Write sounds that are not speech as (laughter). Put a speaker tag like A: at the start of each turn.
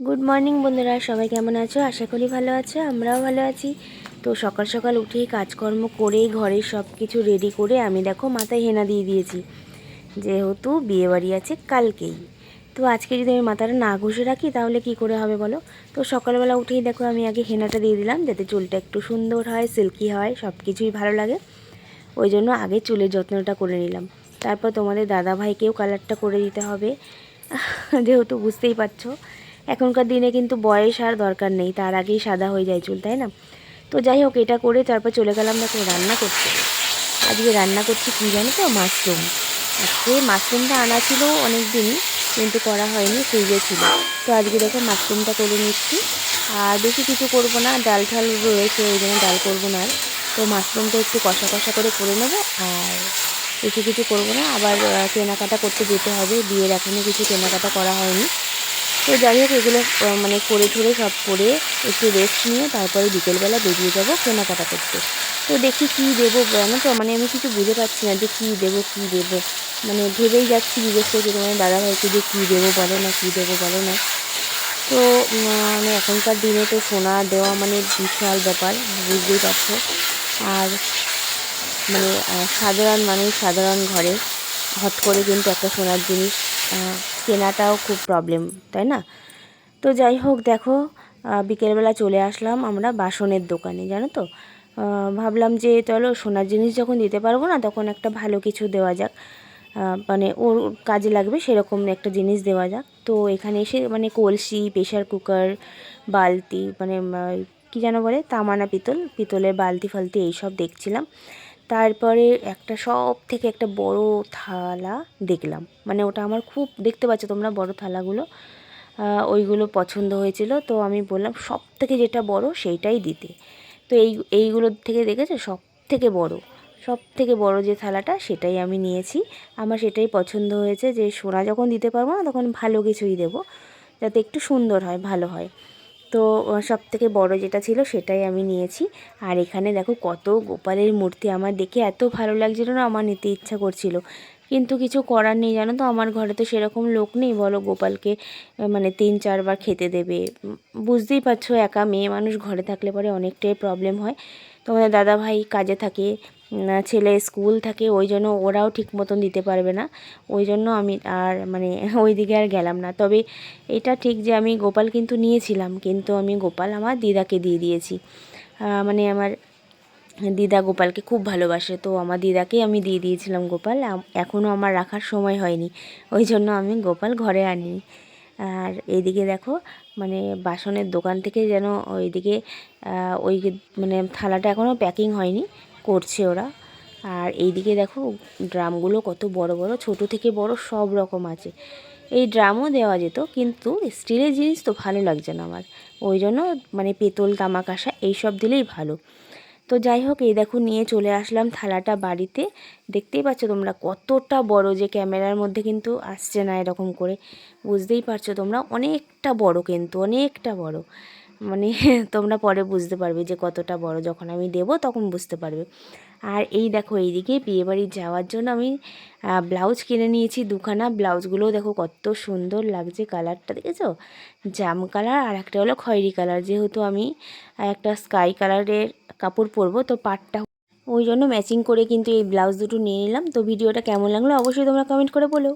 A: Good morning বন্ধুরা। সবাই কেমন আছো? আশা করি ভালো আছো, আমরাও ভালো আছি। তো সকাল সকাল উঠেই কাজকর্ম করে ঘরের সব কিছু রেডি করে আমি দেখো মাথায় হেনা দিয়ে দিয়েছি। যেহেতু বিয়েবাড়ি আছে কালকেই। তো আজকে যদি আমি মাথাটা না ঘষে রাখি, তাহলে কি করে হবে বলো? তো সকালবেলা উঠেই দেখো আমি আগে হেনাটা দিয়ে দিলাম, যাতে চুলটা একটু সুন্দর হয় সিল্কি হয় সব কিছুই ভালো লাগে। ওই জন্য আগে চুলের যত্নটা করে নিলাম। তারপর তোমাদের দাদা ভাইকেও কালারটা করে দিতে হবে। (laughs) যেহেতু বুঝতেই পারছ। এখনকার দিনে কিন্তু বয়স আর দরকার নেই, তার আগেই সাদা হয়ে যায় চুল, তাই না? তো যাই হোক, এটা করে তারপর চলে গেলাম দেখো রান্না করতে। আজকে রান্না করছি কী জানো তো? মাশরুম। আজকে মাশরুমটা আনা ছিল অনেক দিনই কিন্তু করা হয়নি, ফ্রিজে ছিল। তো আজকে দেখো মাশরুমটা করে নিচ্ছি। আর বেশি কিছু করব না, ডাল ঠাল রয়েছে, ওই জন্য ডাল করব না তো মাশরুমটা একটু কষা কষা করে করে নেব, আর বেশি কিছু করব না। আবার কেনাকাটা করতে যেতে হবে, বিয়ের এখনও কিছু কেনাকাটা করা হয়নি। তো যাই হোক, এগুলো মানে করে ঠরে সব করে একটু রেস্ট নিয়ে তারপরে বিকেলবেলা বেরিয়ে যাব কেনাকাটা করতে। তো দেখি কী দেবো জানো তো? মানে আমি কিছু বুঝে পাচ্ছি না যে কী দেবো কী দেবো। মানে ভেবেই যাচ্ছি জিজ্ঞেস করছি তোমার দাদাভাইকে যে কী দেবো বলো না, কী দেবো বলো না। তো মানে এখনকার দিনে তো সোনা দেওয়া মানে বিশাল ব্যাপার, বুঝতেই পারছ। আর মানে সাধারণ মানুষ, সাধারণ ঘরে হট করে কিন্তু একটা সোনার জিনিস কেনাটাও খুব প্রবলেম তাই না? তো যাই হোক, দেখো বিকেলবেলা চলে আসলাম আমরা বাসনের দোকানে, জানো তো? ভাবলাম যে চলো সোনার জিনিস যখন দিতে পারব না, তখন একটা ভালো কিছু দেওয়া যাক। মানে ওর কাজে লাগবে সেরকম একটা জিনিস দেওয়া যাক। তো এখানে এসে মানে কলসি প্রেশার কুকার, বালতি মানে কী যেন বলে, তামানা পিতল, পিতলের বালতি ফালতি এইসব দেখছিলাম। তারপরে একটা সব থেকে একটা বড় থালা দেখলাম। মানে ওটা আমার খুব দেখতে পাচ্ছ তোমরা বড় থালাগুলো। ওইগুলো পছন্দ হয়েছিল। তো আমি বললাম সব থেকে যেটা বড় সেইটাই দিতে। তো এই এইগুলোর থেকে দেখেছ? সব থেকে বড়। সব থেকে বড় যে থালাটা, সেটাই আমি নিয়েছি। আমার সেটাই পছন্দ হয়েছে যে সোনা যখন দিতে পারব না, তখন ভালো কিছুই দেবো। যাতে একটু সুন্দর হয়, ভালো হয়। তো সব থেকে বড় যেটা ছিল সেটাই আমি নিয়েছি। আর এখানে দেখো কত গোপালের মূর্তি, আমার দেখে এত ভালো লাগছিল না আমার নিতে ইচ্ছা করছিল। কিন্তু কিছু করার নেই জানো তো, আমার ঘরে তো সেরকম লোক নেই, বলো গোপালকে মানে তিন চারবার খেতে দেবে। বুঝতেই পারছ একা মেয়ে মানুষ ঘরে থাকলে পরে অনেকটাই প্রবলেম হয়। তোমাদের দাদা ভাই কাজে থাকে ছেলে স্কুল থাকে, ওই জন্য ওরাও ঠিক মতন দিতে পারবে না। ওই জন্য আমি আর মানে ওই দিকে আর গেলাম না। তবে এটা ঠিক যে আমি গোপাল কিন্তু নিয়েছিলাম, কিন্তু আমি গোপাল আমার দিদাকে দিয়ে দিয়েছি। মানে আমার দিদা গোপালকে খুব ভালোবাসে, তো আমার দিদাকেই আমি দিয়ে দিয়েছিলাম গোপাল। এখনও আমার রাখার সময় হয়নি, ওই জন্য আমি গোপাল ঘরে আনিনি। আর এইদিকে দেখো মানে বাসনের দোকান থেকে যেন ওইদিকে ওই মানে থালাটা এখনও প্যাকিং হয়নি। করছে ওরা। আর এইদিকে দেখো, ড্রামগুলো কত বড় বড়, ছোট থেকে বড় সব রকম আছে। এই ড্রামও দেওয়া যেত, কিন্তু স্টিলের জিনিস তো ভালো লাগছে না আমার। ওই জন্য মানে পেতল তামাকাশা এইসব দিলেই ভালো। তো যাই হোক, এই দেখো, নিয়ে চলে আসলাম থালাটা বাড়িতে। দেখতেই পাচ্ছ তোমরা কতটা বড় যে ক্যামেরার মধ্যে কিন্তু আসছে না এরকম করে। বুঝতেই পারছ তোমরা, অনেকটা বড় কিন্তু, অনেকটা বড়। মানে (laughs) তোমরা পরে বুঝতে পারবে যে কতটা বড়। যখন আমি দেব তখন বুঝতে পারবে। আর এই দেখো, এইদিকে বিয়েবাড়ি যাওয়ার জন্য আমি ব্লাউজ কিনে নিয়েছি, দুখানা ব্লাউজগুলোও দেখো কত সুন্দর লাগছে কালারটা, দেখেছ? জাম কালার আর একটা হলো খয়েরি কালার। যেহেতু আমি একটা স্কাই কালারের কাপড় পরবো, তো পাটটা ওই জন্য ম্যাচিং করে কিন্তু এই ব্লাউজ দুটো নিয়ে নিলাম। তো ভিডিওটা কেমন লাগল অবশ্যই তোমরা কমেন্ট করে বলো।